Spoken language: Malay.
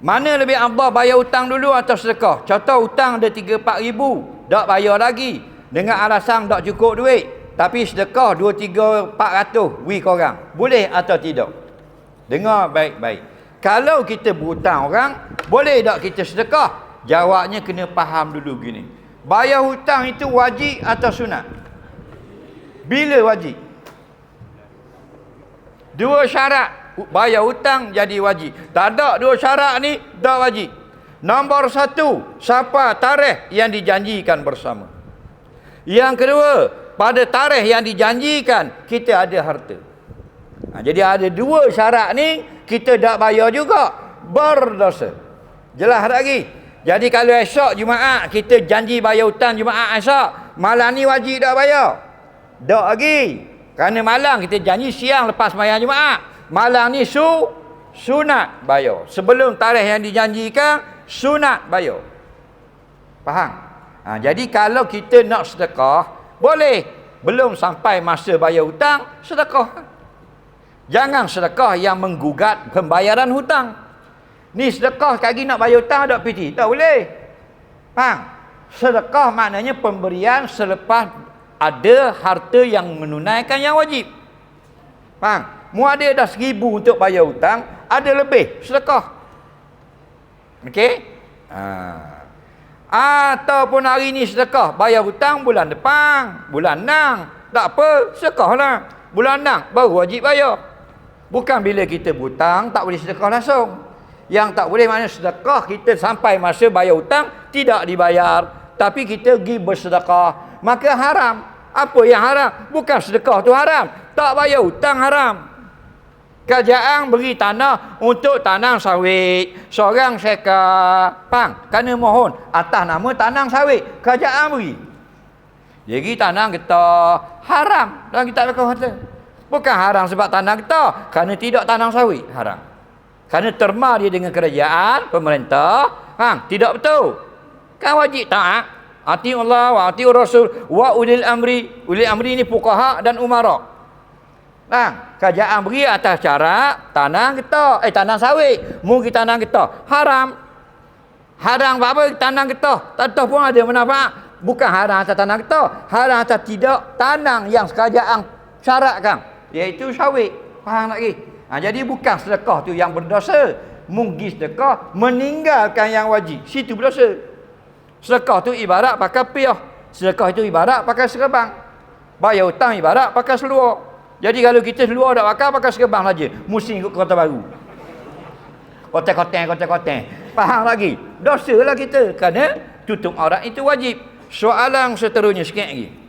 Mana lebih afdal bayar hutang dulu atau sedekah? Contoh hutang ada 3 4 ribu, tak bayar lagi. Dengan alasan tak cukup duit. Tapi sedekah 2 3 400 wi korang. Boleh atau tidak? Dengar baik-baik. Kalau kita berhutang orang, boleh tak kita sedekah? Jawabnya kena faham dulu gini. Bayar hutang itu wajib atau sunat? Bila wajib? Dua syarat bayar hutang jadi wajib. Tak ada dua syarat ni tak wajib. Nombor satu, siapa tarikh yang dijanjikan bersama. Yang kedua, pada tarikh yang dijanjikan kita ada harta. Ha, jadi ada dua syarat ni kita tak bayar juga berdosa. Jelas lagi. Jadi kalau esok Jumaat kita janji bayar hutang Jumaat esok, malam ni wajib tak bayar. Tak lagi. Kerana malam kita janji siang lepas mayang Jumaat. Malam ni su sunat bayar. Sebelum tarikh yang dijanjikan sunat bayar. Faham? Ha, jadi kalau kita nak sedekah, boleh. Belum sampai masa bayar hutang, sedekah. Jangan sedekah yang menggugat pembayaran hutang. Ni sedekah kaki nak bayar hutang tak piti. Tak boleh. Faham? Sedekah maknanya pemberian selepas ada harta yang menunaikan yang wajib. Faham? Mu ada dah seribu untuk bayar hutang, ada lebih sedekah. Okey? Ha. Ataupun hari ni sedekah, bayar hutang bulan depan, bulan 6. Tak apa, sedekahlah. Bulan 6 baru wajib bayar. Bukan bila kita berhutang tak boleh sedekah langsung. Yang tak boleh mana sedekah kita sampai masa bayar hutang tidak dibayar, tapi kita pergi bersedekah, maka haram. Apa yang haram? Bukan sedekah tu haram. Tak bayar hutang haram. Kerajaan beri tanah untuk tanam sawit. Seorang seka. Pang, kena mohon. Atas nama tanam sawit. Kerajaan beri. Jadi tanam kita haram. Dan kita lakukan harta. Bukan haram sebab tanam kita. Kerana tidak tanam sawit. Haram. Kerana terma dia dengan kerajaan, pemerintah. Pang, tidak betul. Kan wajib taat. Ati Allah wa ati Rasul wa ulil amri. Ulil amri ni fuqaha dan umara. Nah, kerajaan beri atas cara tanah kita, eh tanah sawit. Mu kita tanah kita haram. Haram apa tanah kita? Tak pun ada manfaat. Bukan haram atas tanah kita, haram atas tidak tanah yang kerajaan syaratkan, iaitu sawit. Faham lagi? Ha, jadi bukan sedekah tu yang berdosa. Mungkin sedekah meninggalkan yang wajib. Situ berdosa. Sedekah tu ibarat pakai piah. Sedekah itu ibarat pakai serbang. Bayar hutang ibarat pakai seluar. Jadi kalau kita seluar tak pakai, pakai serbang saja. Musim ikut kota baru. Kotak-kotak, kotak-kotak. Faham lagi? Dosa lah kita. Kerana tutup aurat itu wajib. Soalan seterusnya sikit lagi.